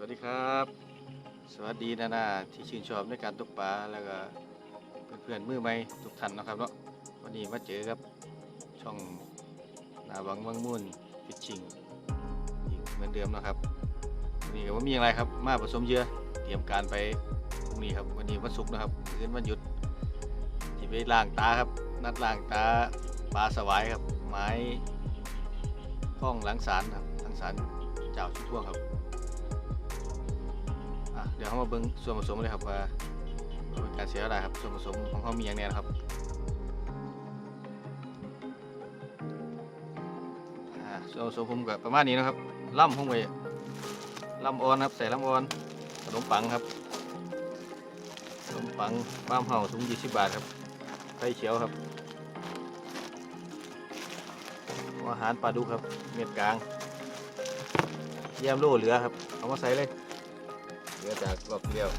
สวัสดีครับ สวัสดีนานาที่ชื่นชอบในการตกปลาแล้วก็เพื่อนๆมือใหม่ทุกท่านนะครับเนาะวันนี้มาเจอกับช่องนาบังวังมุ่นฟิชชิงอีกเหมือนเดิมนะครับวันนี้ก็ว่ามีอะไรครับ มาผสมเยื่อเตรียมการไปพรุ่งนี้ครับวันนี้วันศุกร์นะครับคืนวันหยุดที่ไปล้างตาครับนัดล้างตาปลาสวายครับไม้ห้องหลังสารครับหลังสารเจ้าชุดท่วงครับ เดี๋ยวเขามาเบิ้งส่วนผสมเลยครับว่าการเสียอะไรครับส่วนผสมของเขามีอย่างแน่นะครับอ่าส่วนผสมผมกับประมาณนี้นะครับล่ำผมไปล่ำอ่อนครับใส่ล่ำอ่อนขนมปังครับขนมปังบ้ามเห่าถุง20บาทครับไข่เขียวครับอาหารปลาดุกครับ เม็ดกลางเยี่ยมโล่เหลือครับ เอามาใส่เลย เหลือจากรอบที่แล้ว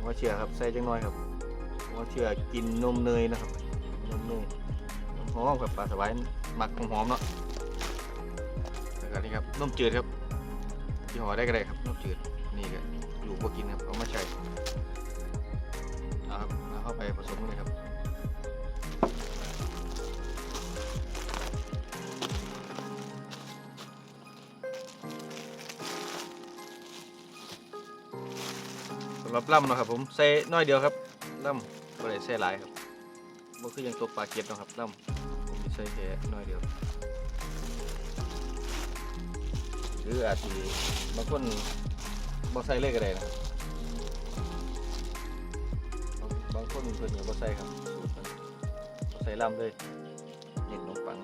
หัวเชื่อครับใส่จังน้อยครับหัวเชื่อกินนมเนยนะครับนมเนยนมหอมครับปลาสวายหมักหอมเนาะแล้วก็นี่ครับนมจืดครับที่ห่อได้ก็ได้ครับนมจืดนี่ก็ลูกบ่กินครับเอามาใช้เอาครับเอาเข้าไปผสมกันเลยครับ หรับล่ำเนาะครับผมใส่น้อยเดียวครับล่ำบ่ได้ใส่หลายครับบ่คือยังตกปลาเก็บเนาะครับล่ำผมใส่แค่น้อยเดียวหรืออาจสิบางคนบ่ใส่เลยก็ได้นะครับบางคนเพิ่นก็บ่ใส่ครับบ่ใส่ล่ำเลยเน้นขนมปัง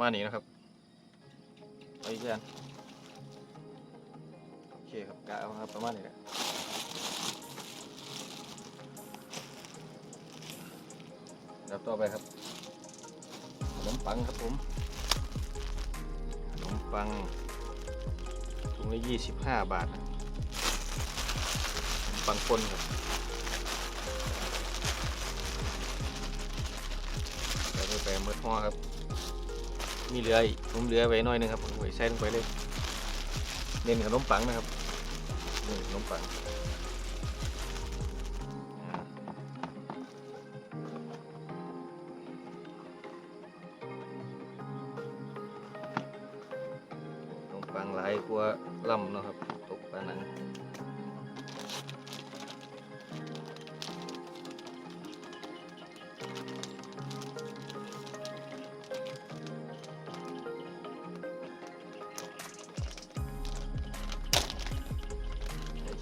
มาณนี้นะครับเอาอีกอันโอเคครับกะเอาครับประมาณนี้แหละดี๋ยวต่อไปครับขนมปังครับผมขนมปังถุงละยี่สิบห้าบาทนะขนมปังคนครับแล้วก็ไปเมื่อห่อครับ มีเหลือผมเหลือไว้หน้อยหนึงครับผมไว้ใส่ลงไปเลย เน้นขนมปังนะครับน้นขนมปังขนมปังหลายกว่าล่ำนะครับ ตกปลาหนัง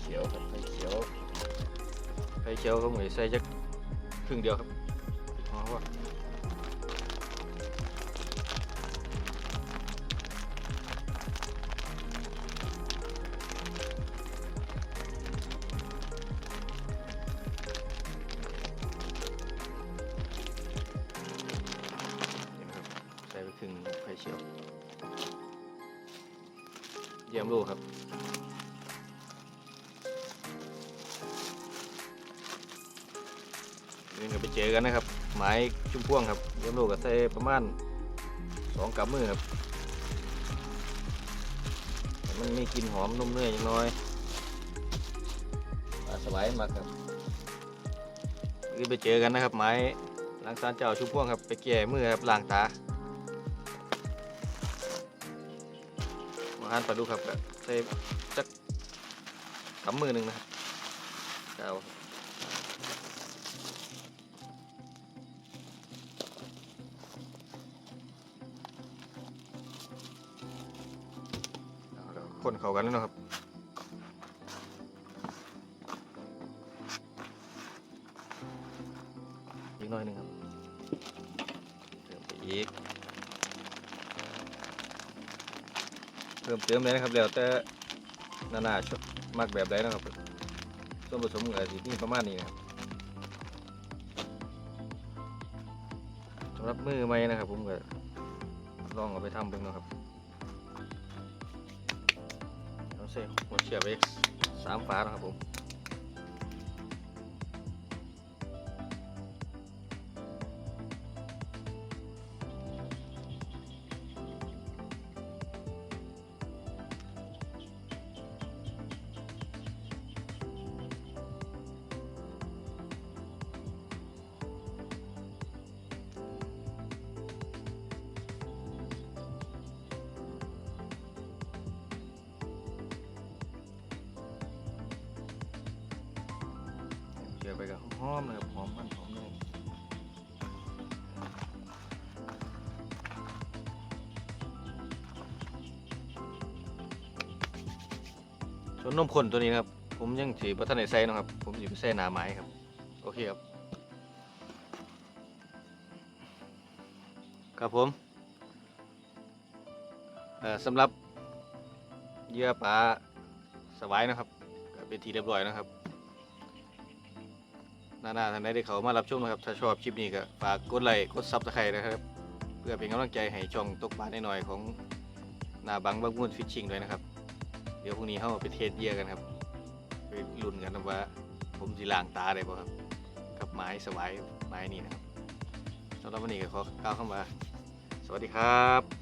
ข่เขียวครับไข่เขียวไข่เขียวก็เหมือนใส่จักครึ่งเดียวครับอ๋อว่านี่นะครับใส่ไปครึ่งไข่เขียว เยี่ยมลูกครับ นี่ก็ไปเจอกันนะครับ ไม้ชุ่มพ่วงครับเยี่ยมลูกก็ใส่ประมาณสองกำมือครับมันมีกลิ่นหอมนุ่มเนื้อย่างน้อยปลาสบายมากครับนี่ไปเจอกันนะครับ ไม้ล้างสารเจ้าชุ่มพ่วงครับ ไปแก่มือครับล้างตาอาหารปลาดุครับก็ใส่จักกำมือหนึ่งนะครับจะเอา คนเข้ากันแล้วนะครับอีกหน่อยหนึ่งครับเติมไปอีกเพิ่มเติมเลยนะครับแล้วแต่นานาชอบมากแบบใดนะครับส่วนผสมกับสีนี่ประมาณนี้นะครับสำหรับมือใหม่นะครับ ผมก็ลองเอาไปทำเบิ่งนะครับ ใส่หัวเชือกไปสามฝานะครับผม ก็หอมนะครับหอมมันหอมเนยส่วนนมข้นตัวนี้ครับ ผมยังถือบัทันไดใส่นะครับ ผมอยู่ใส่หนาไม้ครับ โอเคครับ ครับผมสำหรับเหยื่อปลาสวายนะครับเป็นทีเรียบร้อยนะครับ นานาท่านใดที่เขามารับชมนะครับ ถ้าชอบคลิปนี้ก็ฝากกดไลค์กดซับสไครต์นะครับ เพื่อเป็นกำลังใจให้ช่องตกปลาหน่อยๆของนาบังบังมุนฟิชชิงด้วยนะครับ เดี๋ยวพรุ่งนี้เขาไปเทสเยื่อกันครับ ไปลุ้นกันนะว่า ผมสิล้างตาได้ป่ะครับ กับไม้สวายไม้นี่นะครับสำหรับวันนี้ก็ขอกล่าวคำว่าสวัสดีครับ